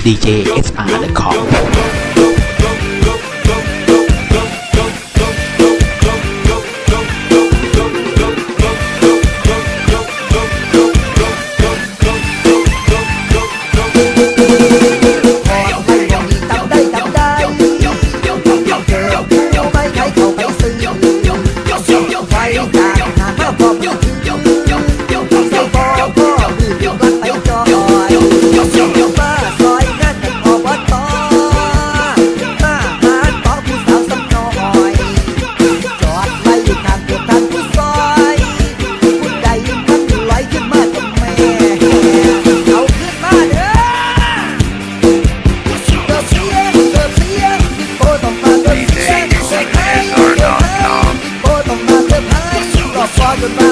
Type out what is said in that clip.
DJ talk about